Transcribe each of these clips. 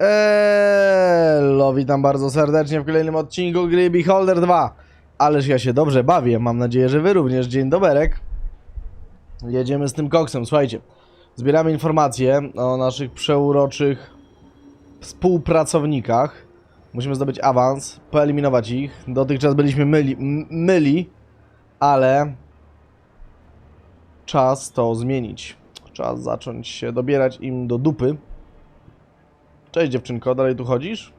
Eee, witam bardzo serdecznie w kolejnym odcinku gry Beholder 2. Ależ ja się dobrze bawię, mam nadzieję, że wy również. Dzień doberek. Jedziemy z tym koksem, słuchajcie. Zbieramy informacje o naszych przeuroczych współpracownikach. Musimy zdobyć awans, poeliminować ich. Dotychczas byliśmy myli, myli ale czas to zmienić. Czas zacząć się dobierać im do dupy. Cześć dziewczynko, dalej tu chodzisz?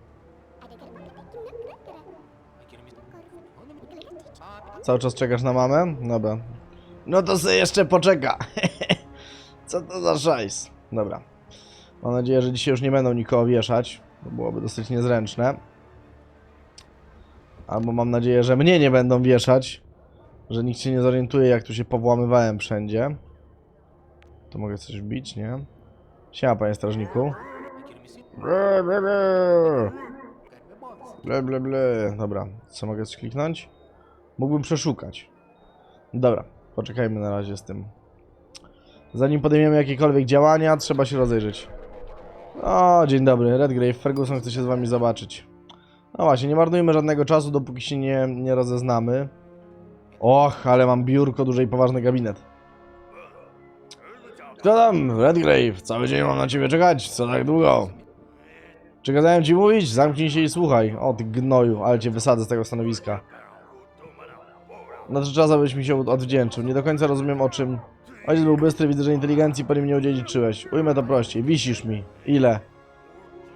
Cały czas czekasz na mamę? Dobra. No to sobie jeszcze poczeka. Co to za szajs? Dobra. Mam nadzieję, że dzisiaj już nie będą nikogo wieszać. To byłoby dosyć niezręczne. Albo mam nadzieję, że mnie nie będą wieszać. Że nikt się nie zorientuje, jak tu się powłamywałem wszędzie. To mogę coś wbić, nie? Siema, panie strażniku. Ble, ble, ble. Ble, ble, ble. Dobra, co mogę kliknąć? Mógłbym przeszukać. Dobra, poczekajmy na razie z tym. Zanim podejmiemy jakiekolwiek działania, trzeba się rozejrzeć. O, dzień dobry, Redgrave, Ferguson chce się z wami zobaczyć. No właśnie, nie marnujmy żadnego czasu, dopóki się nie, nie rozeznamy. Och, ale mam biurko, duży i poważny gabinet. Kto tam? Redgrave, cały dzień mam na ciebie czekać, co tak długo? Czy kazałem ci mówić? Zamknij się i słuchaj. O ty gnoju, ale cię wysadzę z tego stanowiska. Nadszedł czas, abyś mi się odwdzięczył. Nie do końca rozumiem o czym... Ojciec był bystry, widzę, że inteligencji po nim nie udziedziczyłeś. Ujmę to prościej. Wisisz mi. Ile?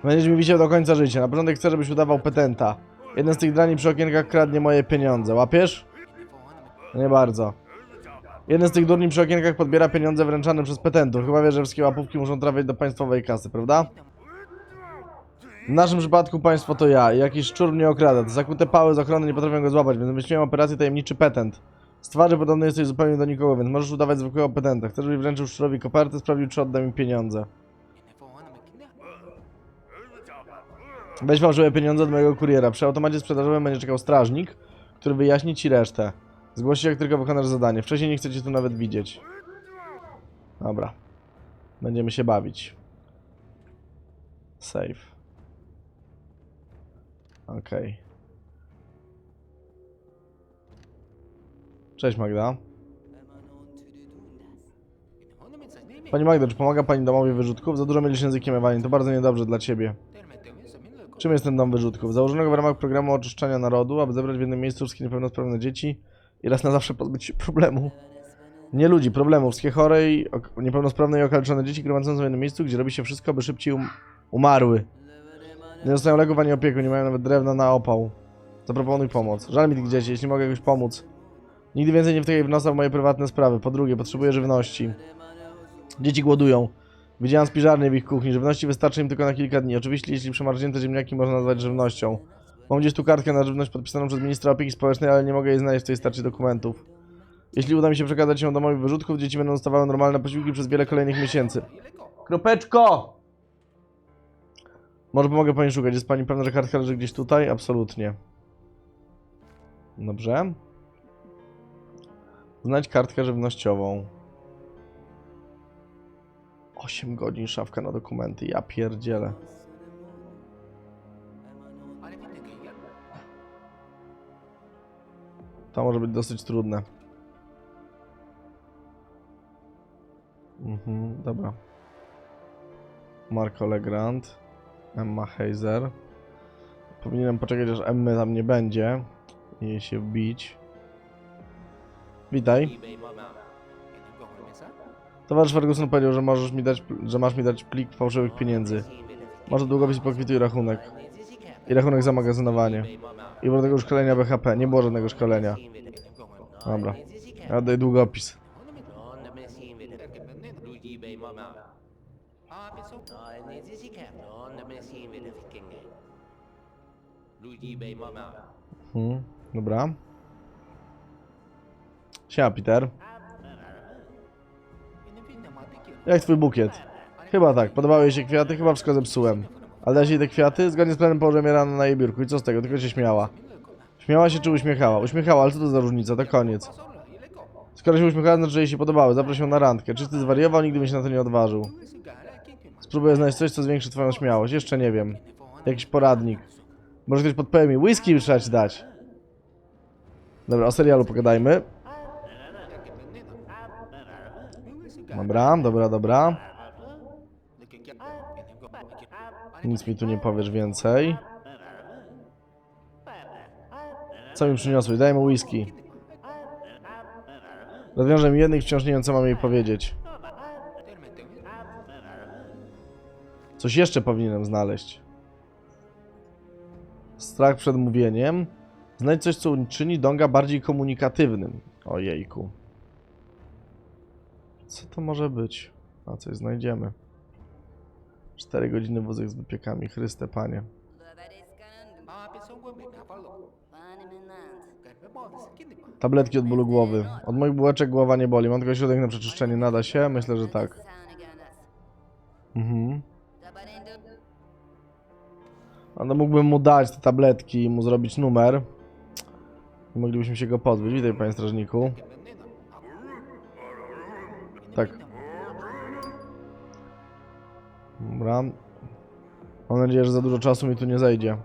Będziesz mi wisiał do końca życia. Na początek chcę, żebyś udawał petenta. Jeden z tych drani przy okienkach kradnie moje pieniądze. Łapiesz? Nie bardzo. Jeden z tych durni przy okienkach podbiera pieniądze wręczane przez petentów. Chyba wie, że wszystkie łapówki muszą trafiać do państwowej kasy, prawda? W naszym przypadku państwo to ja jakiś szczur mnie okrada. Te zakute pały z ochrony nie potrafią go złapać, więc wymyśliłem operację tajemniczy petent. Z twarzy podobny jesteś zupełnie do nikogo, więc możesz udawać zwykłego petenta. Chcesz, żebyś wręczył szczurowi kopertę, sprawdził, czy odda mi pieniądze. Weź fałszywe pieniądze od mojego kuriera. Przy automacie sprzedażowym będzie czekał strażnik, który wyjaśni ci resztę. Zgłoś się, jak tylko wykonasz zadanie. Wcześniej nie chcecie tu nawet widzieć. Dobra. Będziemy się bawić. Save. Okej. Cześć Magda. Pani Magda, czy pomaga Pani domowi wyrzutków? Za dużo mieliśmy językiem Ewanin, to bardzo niedobrze dla Ciebie. Czym jest ten dom wyrzutków? Założonego w ramach programu oczyszczania narodu, aby zebrać w jednym miejscu wszystkie niepełnosprawne dzieci i raz na zawsze pozbyć się problemu. Nie ludzi, problemów. Wszystkie chore i ok- niepełnosprawne i okaleczone dzieci gromadzone w jednym miejscu, gdzie robi się wszystko, by szybciej um umarły. Nie dostają leków ani opieku, nie mają nawet drewna na opał. Zaproponuj pomoc. Żal mi tych dzieci, jeśli mogę jakoś pomóc. Nigdy więcej nie wtykaj w nosa w moje prywatne sprawy. Po drugie, potrzebuję żywności. Dzieci głodują. Widziałem spiżarnię w ich kuchni. Żywności wystarczy im tylko na kilka dni. Oczywiście, jeśli przemarznięte ziemniaki można nazwać żywnością. Mam gdzieś tu kartkę na żywność podpisaną przez ministra opieki społecznej, ale nie mogę jej znaleźć w tej starczy dokumentów. Jeśli uda mi się przekazać ją domowi wyrzutków, dzieci będą dostawały normalne posiłki przez wiele kolejnych miesięcy. Kropeczko! Może pomogę pani szukać. Jest pani pewna, że kartka leży gdzieś tutaj? Absolutnie. Dobrze. Znajdź kartkę żywnościową. 8 godzin szafka na dokumenty. Ja pierdzielę. To może być dosyć trudne. Mhm, dobra. Marco Legrand. Emma Heiser. Powinienem poczekać, aż Emmy tam nie będzie. I się wbić. Witaj. Towarzysz Ferguson powiedział, że możesz mi dać, że masz mi dać plik fałszywych pieniędzy. Może długopis pokwituj rachunek. I rachunek za magazynowanie. I do tego szkolenia BHP. Nie było żadnego szkolenia. Dobra. Ja daję długopis. Hmm, dobra. Siema, Peter. Jak twój bukiet? Chyba tak. Podobały się kwiaty? Chyba wszystko zepsułem. Ale dać jej te kwiaty? Zgodnie z planem położyłem je rano na jej biurku. I co z tego? Tylko się śmiała. Śmiała się czy uśmiechała? Uśmiechała, ale co to za różnica? To koniec. Skoro się uśmiechała, znaczy, że jej się podobały. Zaprosił na randkę. Czy ty zwariował? Nigdy bym się na to nie odważył. Spróbuję znaleźć coś, co zwiększy twoją śmiałość. Jeszcze nie wiem. Jakiś poradnik. Może ktoś podpowie mi. Whisky trzeba ci dać. Dobra, o serialu pogadajmy. Dobra, dobra, dobra. Nic mi tu nie powiesz więcej. Co mi przyniosłeś? Daj mu whisky. Rozwiążę mi jednych, wciąż nie wiem, co mam jej powiedzieć. Coś jeszcze powinienem znaleźć. Strach przed mówieniem. Znajdź coś, co czyni Donga bardziej komunikatywnym. Ojejku. Co to może być? A coś znajdziemy. 4 godziny wózek z wypiekami. Chryste, panie. Tabletki od bólu głowy. Od moich bułeczek głowa nie boli. Mam tylko środek na przeczyszczenie. Nada się? Myślę, że tak. Mhm. A no mógłbym mu dać te tabletki i mu zrobić numer. I moglibyśmy się go pozbyć. Witaj, panie strażniku. Tak. Dobra. Mam nadzieję, że za dużo czasu mi tu nie zejdzie.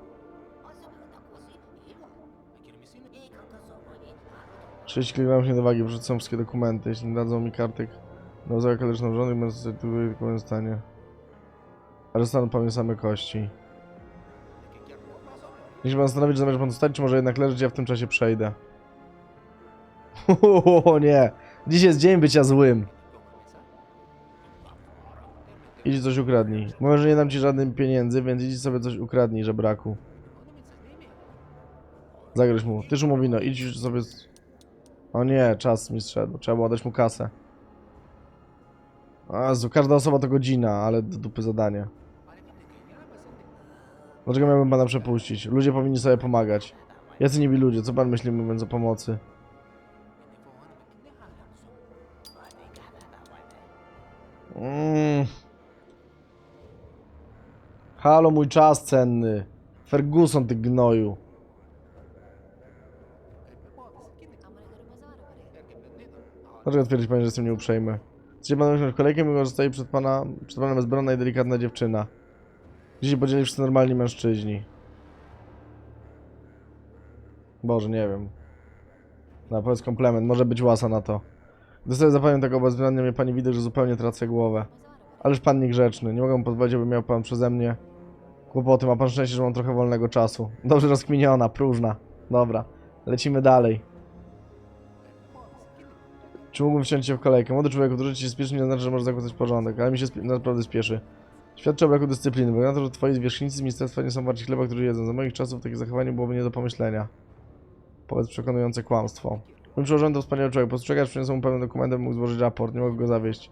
6 kg niedowagi, wrzucam wszystkie dokumenty. Jeśli nie dadzą mi kartek na wzorek kaleczną żony, będę sobie takim stanie. Po mnie same kości. Jeśli pan zastanowić, zamierza pan zostać, czy może jednak leżeć, ja w tym czasie przejdę. O nie! Dziś jest dzień bycia złym. Coś ukradnij. Mówię, że nie dam ci żadnych pieniędzy, więc idź sobie coś ukradnij, żebraku. Zagroź mu. Ty Szumowino, idź sobie... O nie, czas mi zszedł. Trzeba było dać mu kasę. Jezu, każda osoba to godzina, ale do dupy zadanie. Dlaczego miałbym pana przepuścić? Ludzie powinni sobie pomagać. Jacy nibi ludzie, co pan myśli mówiąc o pomocy? Mm. Halo, mój czas cenny. Ferguson, ty gnoju. Dlaczego twierdzić pani, że jestem nieuprzejmy? Chcecie pan wziąć kolejkę, mimo że stoi przed pana, przed panem bezbronna i delikatna dziewczyna. Dzisiaj podzieli wszyscy normalni mężczyźni. Boże, nie wiem. No, powiedz komplement, może być łasa na to. Gdy sobie zapowiem tego bezwzględnie mnie pani widać, że zupełnie tracę głowę. Ależ pan niegrzeczny, nie mogę mu pozwolić, aby miał pan przeze mnie kłopoty. Ma pan szczęście, że mam trochę wolnego czasu. Dobrze rozkminiona, próżna. Dobra, lecimy dalej. Czy mógłbym wsiąść się w kolejkę? Młody człowiek, który się spieszy, nie znaczy, że może zakłócać porządek, ale mi się naprawdę spieszy. Świadczy o braku dyscypliny. Wygląda na to, że twoi zwierzchnicy z ministerstwa nie są warci chleba, który jedzą. Za moich czasów takie zachowanie byłoby nie do pomyślenia. Powiedz przekonujące kłamstwo. Mój przełożony to wspaniały człowiek. Postrzegać, przyniosą mu pewien dokument, mógł złożyć raport. Nie mogę go zawieść.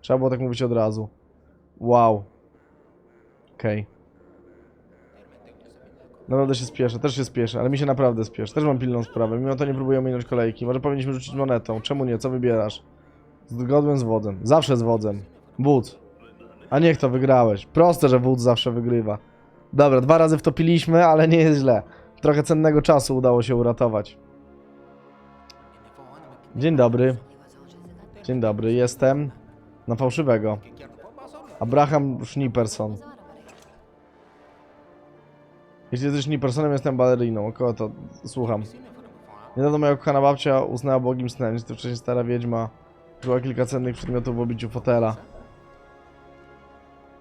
Trzeba było tak mówić od razu. Wow. Okej. Naprawdę się spieszę, też się spieszę, ale mi się naprawdę spieszy. Też mam pilną sprawę. Mimo to nie próbuję ominąć kolejki. Może powinniśmy rzucić monetą. Czemu nie? Co wybierasz? Zgodłem z wodzem. Zawsze z wodzem. Wódz. A niech to wygrałeś. Proste, że wódz zawsze wygrywa. Dobra, dwa razy wtopiliśmy, ale nie jest źle. Trochę cennego czasu udało się uratować. Dzień dobry. Dzień dobry, jestem na fałszywego. Abraham Schnipperson. Jeśli jesteś Schnippersonem, jestem baleriną. Około to słucham. Niedawno moja kochana babcia uznała bogim snem. Jest to wcześniej stara wiedźma. Użyła kilka cennych przedmiotów w obiciu fotela.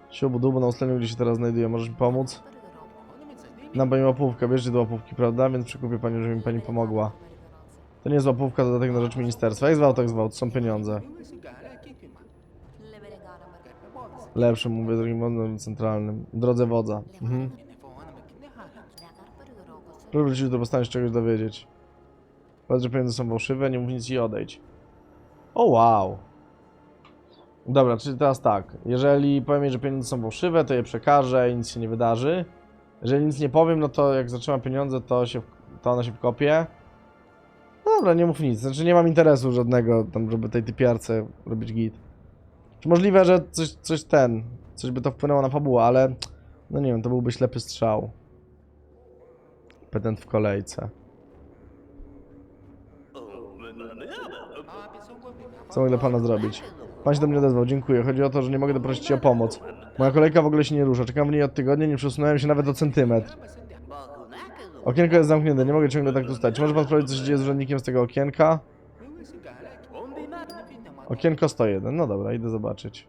Siubu dubu na ustaleniu, gdzie się teraz znajduję. Możesz mi pomóc? Nam pani łapówkę, bierzcie do łapówki, prawda? Więc przekupię pani, żeby mi pani pomogła. To nie jest łapówka, dodatek na rzecz ministerstwa. Jak zwał, tak zwał, to są pieniądze. Lepszym, mówię, drugim wodnym centralnym. Drodze wodza. Mhm. Proszę wrócić do postania się czegoś dowiedzieć. Powiedz, że pieniądze są fałszywe, nie mów nic i odejdź. O wow. Dobra, czyli teraz tak. Jeżeli powiem jej, że pieniądze są fałszywe, to je przekażę i nic się nie wydarzy. Jeżeli nic nie powiem, no to jak zatrzymam pieniądze, to, się, to ona się wkopie. Dobra, nie mów nic. Znaczy nie mam interesu żadnego tam, żeby tej typiarce robić git. Czy możliwe, że coś, coś ten, coś by to wpłynęło na fabułę, ale no nie wiem, to byłby ślepy strzał. Petent w kolejce. Co mogę dla pana zrobić? Pan się do mnie odezwał, dziękuję. Chodzi o to, że nie mogę doprosić się o pomoc. Moja kolejka w ogóle się nie rusza. Czekam w niej od tygodnia, nie przesunąłem się nawet o centymetr. Okienko jest zamknięte, nie mogę ciągle tak tu stać. Może pan sprawdzić, co się dzieje z urzędnikiem z tego okienka? Okienko 101. No dobra, idę zobaczyć.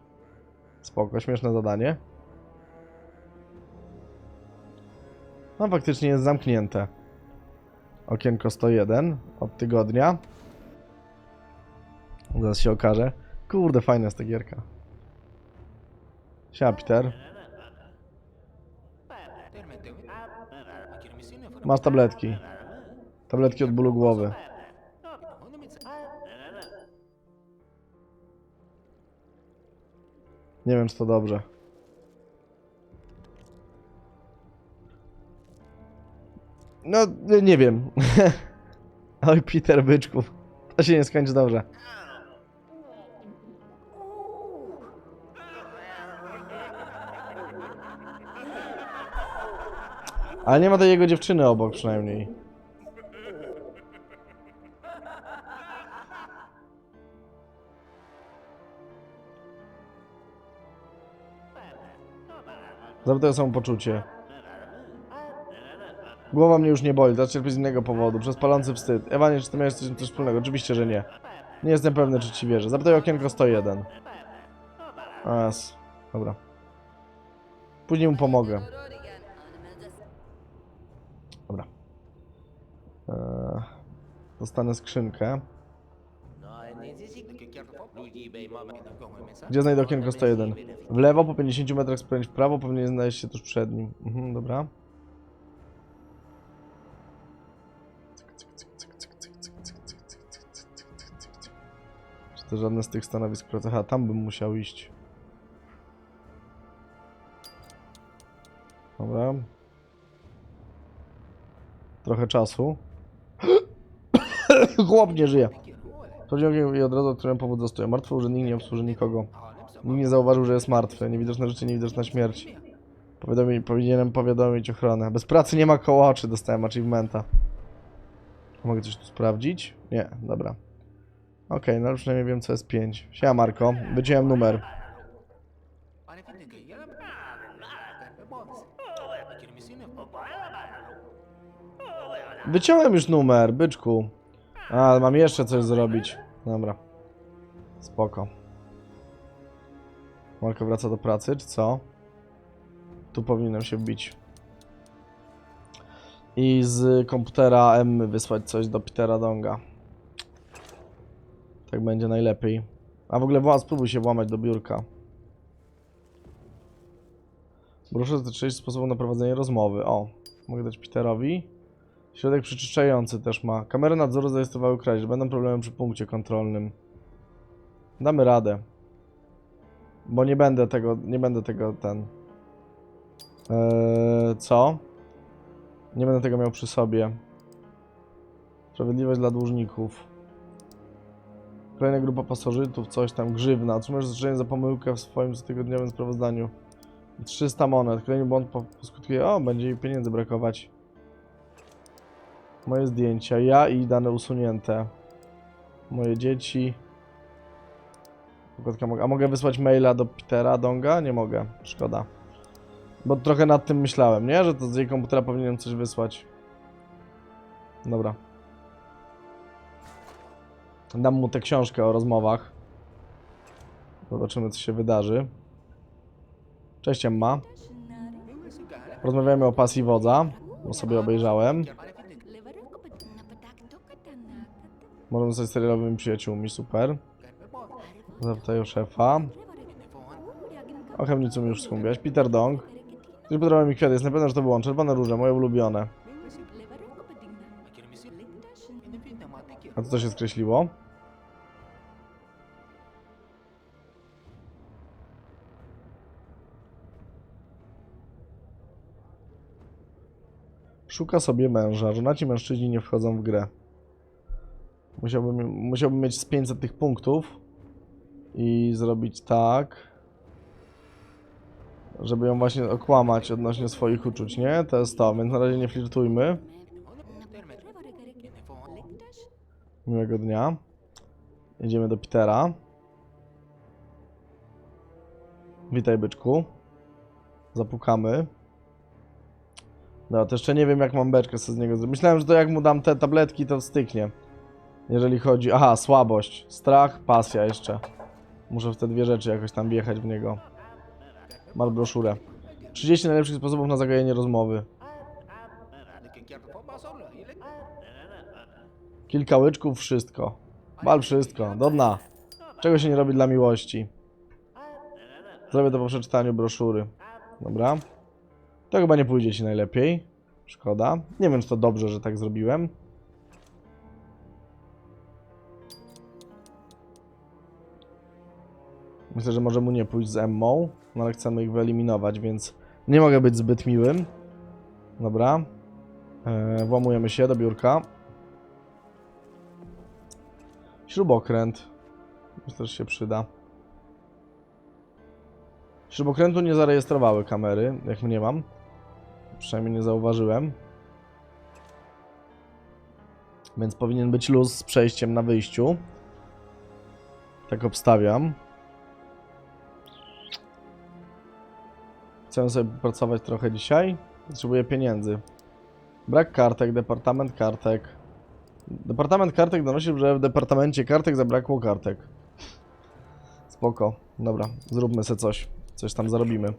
Spoko, śmieszne zadanie. No faktycznie jest zamknięte. Okienko 101 od tygodnia. Zaraz się okaże. Kurde, fajna jest ta gierka. Siema. Masz tabletki. Tabletki od bólu głowy. Nie wiem, czy to dobrze. No, nie- wiem. Oj, Peter, byczku. To się nie skończy dobrze. Ale nie ma tej jego dziewczyny obok przynajmniej. Zapytaj o samopoczucie. Głowa mnie już nie boli, to cierpię z innego powodu, przez palący wstyd. Ewanie, czy ty miałeś coś, coś wspólnego? Oczywiście, że nie. Nie jestem pewny, czy ci wierzę. Zapytaj okienko 101. As. Dobra. Później mu pomogę. Dobra. Eee, dostanę skrzynkę. Gdzie znajdę okienko 101? W lewo, po 50 metrach skręć w prawo, powinien znaleźć się tuż przed nim. Mhm, dobra. To żadne z tych stanowisk pracy? Aha, tam bym musiał iść. Dobra. Trochę czasu. Chłop nie żyje. Chodzi o i od razu, od którym powód zostaje. Martwy urzędnik nie obsłuży nikogo. Nikt nie zauważył, że jest martwy. Niewidoczne życie, niewidoczna śmierć. Powiadomi, powinienem powiadomić ochronę. Bez pracy nie ma koło oczy, dostałem achievementa. Mogę coś tu sprawdzić? Nie, dobra. Okej, no ale przynajmniej wiem co jest 5. Siema Marko, wyciąłem numer. Wyciąłem już numer, byczku. A, mam jeszcze coś zrobić. Dobra. Spoko. Marko wraca do pracy, czy co? Tu powinienem się wbić. I z komputera M wysłać coś do Petera Donga. Tak będzie najlepiej. A w ogóle włas, spróbuj się włamać do biurka. Proszę dotyczyć sposobu na prowadzenie rozmowy. O, mogę dać Peterowi. Środek przeczyszczający też ma. Kamery nadzoru zarejestrowały kradzież. Będą problemy przy punkcie kontrolnym. Damy radę. Bo nie będę tego, nie będę tego ten... Eee, co? Nie będę tego miał przy sobie. Sprawiedliwość dla dłużników. Kolejna grupa pasożytów, coś tam, grzywna. Otrzymujesz zastrzeżenie za pomyłkę w swoim cotygodniowym sprawozdaniu. 300 monet. Kolejny błąd po- poskutkuje... O, będzie jej pieniędzy brakować. Moje zdjęcia, ja i dane usunięte. Moje dzieci. A mogę wysłać maila do Petera Donga? Nie mogę, szkoda. Bo trochę nad tym myślałem, nie? Że to z jej komputera powinienem coś wysłać. Dobra. Dam mu tę książkę o rozmowach. Zobaczymy, co się wydarzy. Cześć, Emma. Rozmawiamy o pasji wodza, bo sobie obejrzałem. Możemy zostać serialowymi przyjaciółmi, super. Zapytaj o szefa. O chemnicu już wspomniałeś. Peter Dong. Ktoś podoba mi kwiat, jest na pewno, że to było on. Czerwone róże, moje ulubione. A co to się skreśliło? Szuka sobie męża. Żonaci mężczyźni nie wchodzą w grę. Musiałbym, musiałbym mieć z 500 tych punktów i zrobić tak, żeby ją właśnie okłamać odnośnie swoich uczuć, nie? To jest to, więc na razie nie flirtujmy. Miłego dnia. Jedziemy do Petera. Witaj, byczku. Zapukamy. No, to jeszcze nie wiem, jak mam beczkę sobie z niego zrobić. Myślałem, że to jak mu dam te tabletki, to styknie. Jeżeli chodzi... Aha, słabość. Strach, pasja jeszcze. Muszę w te dwie rzeczy jakoś tam wjechać w niego. Mal broszurę. 30 najlepszych sposobów na zagajenie rozmowy. Kilka łyczków, wszystko. Bal wszystko, do dna. Czego się nie robi dla miłości. Zrobię to po przeczytaniu broszury. Dobra. To chyba nie pójdzie ci najlepiej. Szkoda. Nie wiem, czy to dobrze, że tak zrobiłem. Myślę, że może mu nie pójść z Emmą, no ale chcemy ich wyeliminować, więc nie mogę być zbyt miłym. Dobra. Eee, włamujemy się do biurka. Śrubokręt. Myślę, że się przyda. Śrubokrętu nie zarejestrowały kamery, jak mnie mam. Przynajmniej nie zauważyłem. Więc powinien być luz z przejściem na wyjściu. Tak obstawiam. Chcę sobie pracować trochę dzisiaj. Potrzebuję pieniędzy. Brak kartek, departament kartek. Departament kartek donosił, że w departamencie kartek zabrakło kartek. Spoko. Dobra, zróbmy sobie coś. Coś tam zarobimy.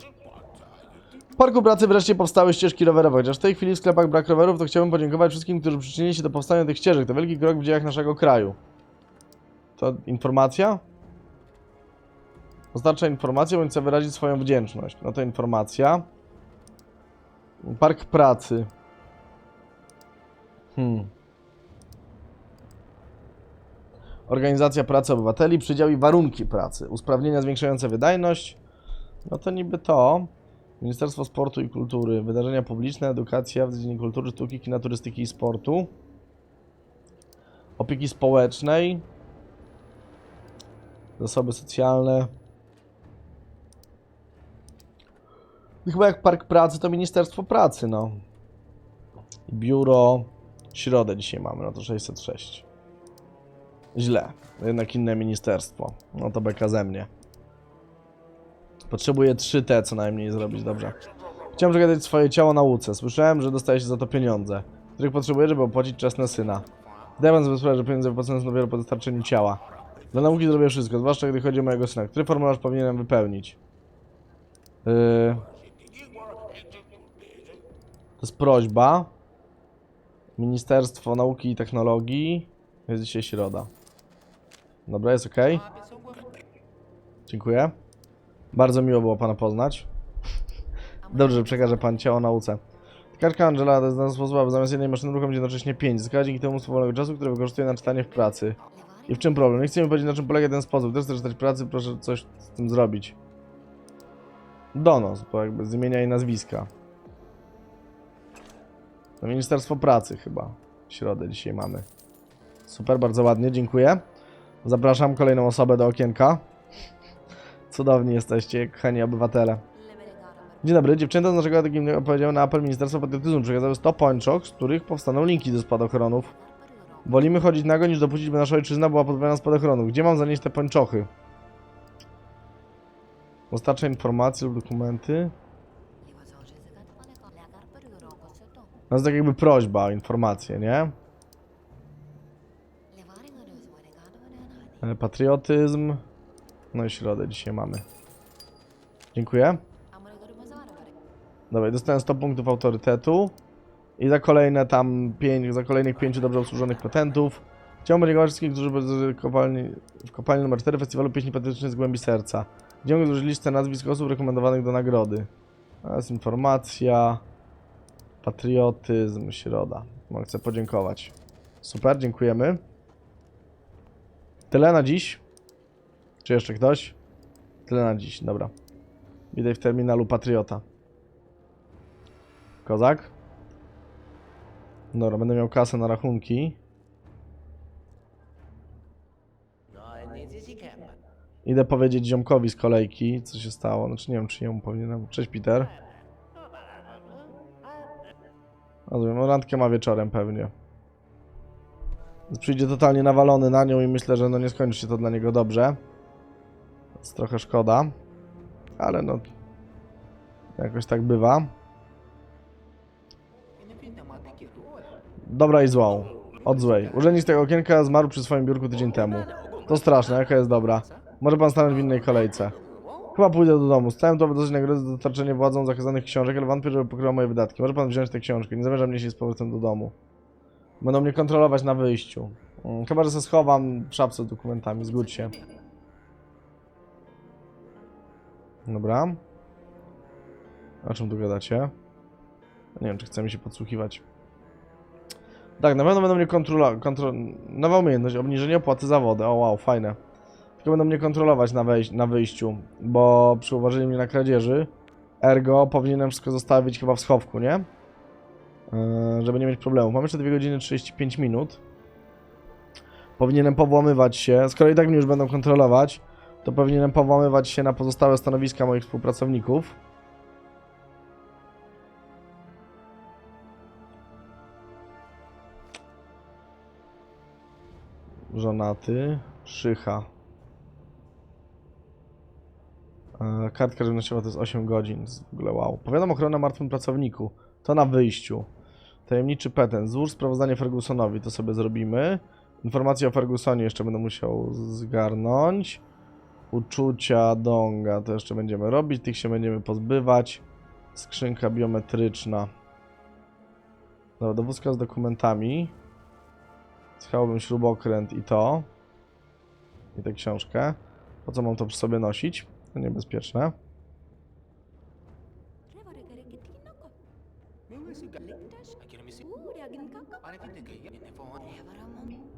Parku pracy wreszcie powstały ścieżki rowerowe. Chociaż w tej chwili w sklepach brak rowerów, to chciałbym podziękować wszystkim, którzy przyczynili się do powstania tych ścieżek. To wielki krok w dziejach naszego kraju. To informacja? Oznacza informację, bądź chcę wyrazić swoją wdzięczność. No to informacja. Park pracy. Hmm. Organizacja pracy obywateli, przydział i warunki pracy. Usprawnienia zwiększające wydajność. No to niby to. Ministerstwo Sportu i Kultury. Wydarzenia publiczne, edukacja w dziedzinie kultury, sztuki, kina, turystyki i sportu. Opieki społecznej. Zasoby socjalne. Chyba jak Park Pracy to Ministerstwo Pracy, no. Biuro. Środę dzisiaj mamy, no to 606. Źle. Jednak inne ministerstwo. No to beka ze mnie. Potrzebuję 3T co najmniej zrobić, dobrze. Chciałem przegadać swoje ciało nauce. Słyszałem, że dostaje się za to pieniądze, których potrzebuję, żeby opłacić czesne syna. Zdałem sobie sprawę, że pieniądze wypłacone są dopiero po dostarczeniu ciała. Dla nauki zrobię wszystko, zwłaszcza gdy chodzi o mojego syna. Który formularz powinienem wypełnić? Yy... To jest prośba. Ministerstwo Nauki i Technologii. Jest dzisiaj środa. Dobra, jest ok. Dziękuję. Bardzo miło było pana poznać. Dobrze, że przekaże pan ciało nauce. Kartka Angela znalazła sposób, aby zamiast jednej maszyny uruchomić jednocześnie pięć. Zyskała dzięki temu mnóstwo wolnego czasu, które wykorzystuje na czytanie w pracy. I w czym problem? Nie chcę mi powiedzieć, na czym polega ten sposób. Też chcę czytać pracy, proszę coś z tym zrobić. Donos, bo jakby z imienia i nazwiska. To Ministerstwo Pracy chyba. Środę dzisiaj mamy. Super, bardzo ładnie, dziękuję. Zapraszam kolejną osobę do okienka. Cudowni jesteście, kochani obywatele. Dzień dobry, dziewczęta z naszego atakiem opowiedziały na apel Ministerstwa Patriotyzmu. Przekazały 100 pończok, z których powstaną linki do spadochronów. Wolimy chodzić nago niż dopuścić, by nasza ojczyzna była pozbawiona spadochronów. Gdzie mam zanieść te pończochy? Dostarcza informacje lub dokumenty. No jest tak jakby prośba o informację, nie? E, Patriotyzm. No i środę dzisiaj mamy. Dziękuję. Dobra, dostałem 100 punktów autorytetu. I za kolejne tam 5, za kolejnych 5 dobrze obsłużonych patentów. Chciałbym podziękować wszystkim, którzy byli kopalni, w kopalni numer 4 Festiwalu Pieśni Patriotycznej z Głębi Serca. Dziękuję złożyli listę nazwisk osób rekomendowanych do nagrody. To jest informacja. Patriotyzm, środa. No, chcę podziękować. Super, dziękujemy. Tyle na dziś. Czy jeszcze ktoś? Tyle na dziś, dobra. Witaj w terminalu Patriota. Kozak? Dobra, będę miał kasę na rachunki. Idę powiedzieć ziomkowi z kolejki, co się stało. Znaczy nie wiem, czy jemu powinienem. Cześć, Peter. Rozumiem, no randkę ma wieczorem pewnie. Więc Przyjdzie totalnie nawalony na nią i myślę, że no nie skończy się to dla niego dobrze. Jest trochę szkoda. Ale no... Jakoś tak bywa. Dobra i złą. Od złej. Urzędnik tego okienka zmarł przy swoim biurku tydzień temu. To straszne, jaka jest dobra. Może pan stanąć w innej kolejce. Chyba pójdę do domu. Stałem to, by dostać nagrody za dostarczenie władzą zakazanych książek, ale wątpię, żeby pokryła moje wydatki. Może pan wziąć te książki. Nie zamierzam nieść jej z powrotem do domu. Będą mnie kontrolować na wyjściu. Mm, Chyba, że se schowam w szapce z dokumentami. Zgódź się. Dobra. O czym tu gadacie? Nie wiem, czy chce mi się podsłuchiwać. Tak, na pewno będą mnie kontrolować. Kontro... Nowa umiejętność, obniżenie opłaty za wodę. O wow, fajne. Tylko będą mnie kontrolować na, na wyjściu, bo przyuważyli mnie na kradzieży. Ergo powinienem wszystko zostawić chyba w schowku, nie? Yy, żeby nie mieć problemów. Mam jeszcze 2 godziny 35 minut. Powinienem powłamywać się. Skoro i tak mnie już będą kontrolować, to powinienem powłamywać się na pozostałe stanowiska moich współpracowników. Żonaty, szycha. E, Kartka żywnościowa to jest 8 godzin. W ogóle wow. Powiadam ochronę martwym pracowniku. To na wyjściu. Tajemniczy petent. Złóż sprawozdanie Fergusonowi. To sobie zrobimy. Informacje o Fergusonie jeszcze będę musiał zgarnąć. Uczucia Donga to jeszcze będziemy robić. Tych się będziemy pozbywać. Skrzynka biometryczna. Dobra, dowózka z dokumentami. Schałbym śrubokręt i to. I tę książkę. Po co mam to przy sobie nosić? To niebezpieczne.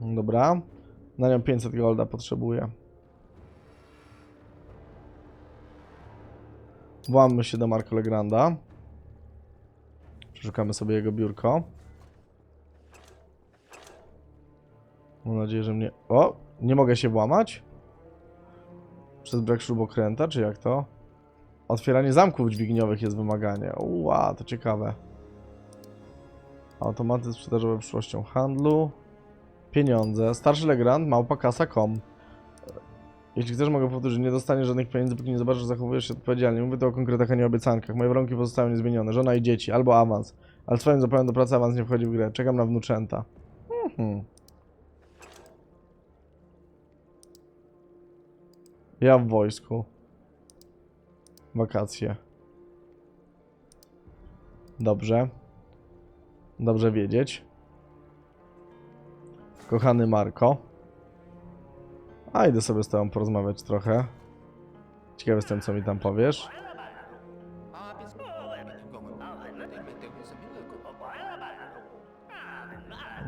Dobra. Na nią 500 golda potrzebuję. Włammy się do Marco Legranda. Przeszukamy sobie jego biurko. Mam nadzieję, że mnie... O! Nie mogę się włamać? Przez brak śrubokręta, czy jak to? Otwieranie zamków dźwigniowych jest wymaganie. Ła, to ciekawe. Automaty sprzedażowe przyszłością handlu. Pieniądze. Starszy Legrand, małpa kasa.com. Jeśli chcesz, mogę powtórzyć, nie dostaniesz żadnych pieniędzy, póki nie zobaczysz, zachowujesz się odpowiedzialnie. Mówię to o konkretach, a nie obiecankach. Moje warunki pozostają niezmienione. Żona i dzieci, albo awans. Ale twoim zapałem do pracy awans nie wchodzi w grę. Czekam na wnuczęta. Mhm. Ja w wojsku. Wakacje. Dobrze. Dobrze wiedzieć. Kochany Marko. A idę sobie z tobą porozmawiać trochę. Ciekawy jestem, co mi tam powiesz.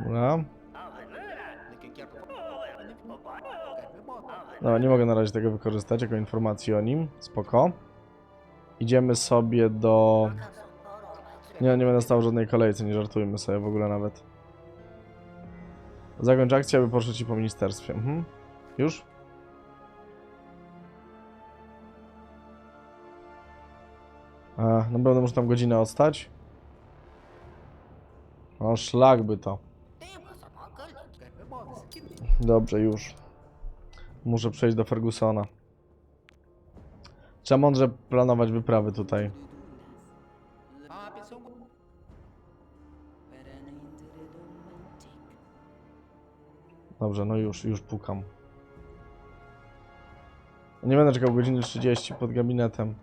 Dobra. No, nie mogę na razie tego wykorzystać jako informacji o nim. Spoko. Idziemy sobie do... Nie, nie będę stał w żadnej kolejce, nie żartujmy sobie w ogóle nawet. Zakończ akcję, aby poszło ci po ministerstwie. Mhm. Już? A, naprawdę muszę tam godzinę odstać? O, szlak by to. Dobrze, już. Muszę przejść do Fergusona. Trzeba mądrze planować wyprawy tutaj. Dobrze, no już, już pukam. Nie będę czekał godziny 30 pod gabinetem.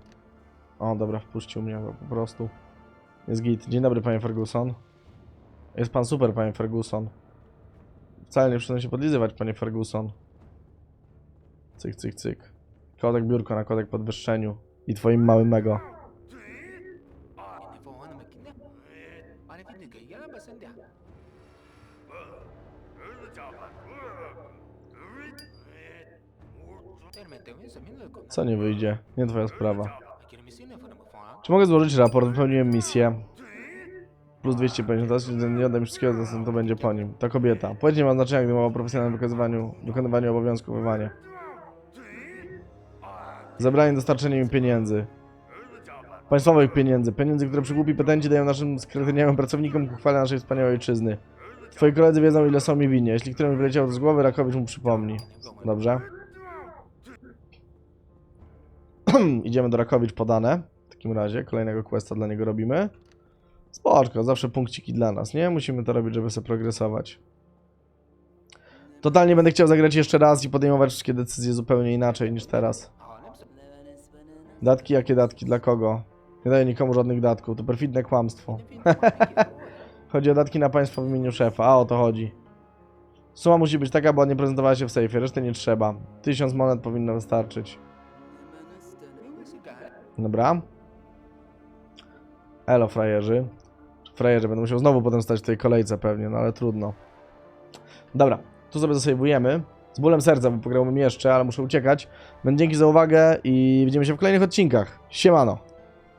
O, dobra, wpuścił mnie po prostu. Jest git. Dzień dobry, panie Ferguson. Jest pan super, panie Ferguson. Wcale nie przyszedłem się podlizywać, panie Ferguson. Cyk, cyk, cyk. Kodek biurko na kodek podwyższeniu. I twoim małym mego. Co nie wyjdzie? Nie twoja sprawa. Czy mogę złożyć raport? Wypełniłem misję. Plus 250, teraz nie oddam wszystkiego, to, będzie po nim. To kobieta. Płeć nie ma znaczenia, gdy mowa o profesjonalnym wykonywaniu, wykonywaniu obowiązków wywanie. Zabranie dostarczenie mi pieniędzy. Państwowych pieniędzy. Pieniędzy, które przygłupi petenci dają naszym skretniałym pracownikom ku chwale naszej wspaniałej ojczyzny. Twoi koledzy wiedzą, ile są mi winni. Jeśli którymś wyleciało z głowy, Rakowicz mu przypomni. Dobrze. Idziemy do Rakowicz podane. takim razie. Kolejnego questa dla niego robimy. Spoczko, zawsze punkciki dla nas, nie? Musimy to robić, żeby sobie progresować. Totalnie będę chciał zagrać jeszcze raz i podejmować wszystkie decyzje zupełnie inaczej niż teraz. Datki, jakie datki? Dla kogo? Nie daję nikomu żadnych datków, to perfidne kłamstwo. Chodzi o datki na państwo w imieniu szefa, a o to chodzi. Suma musi być taka, bo nie prezentowała się w sejfie, reszty nie trzeba. Tysiąc monet powinno wystarczyć. Dobra. Elo, frajerzy. Frajerzy, będę musiał znowu potem stać w tej kolejce pewnie, no ale trudno. Dobra, tu sobie zasejwujemy. Z bólem serca, bo pograłbym jeszcze, ale muszę uciekać. Więc dzięki za uwagę i widzimy się w kolejnych odcinkach. Siemano!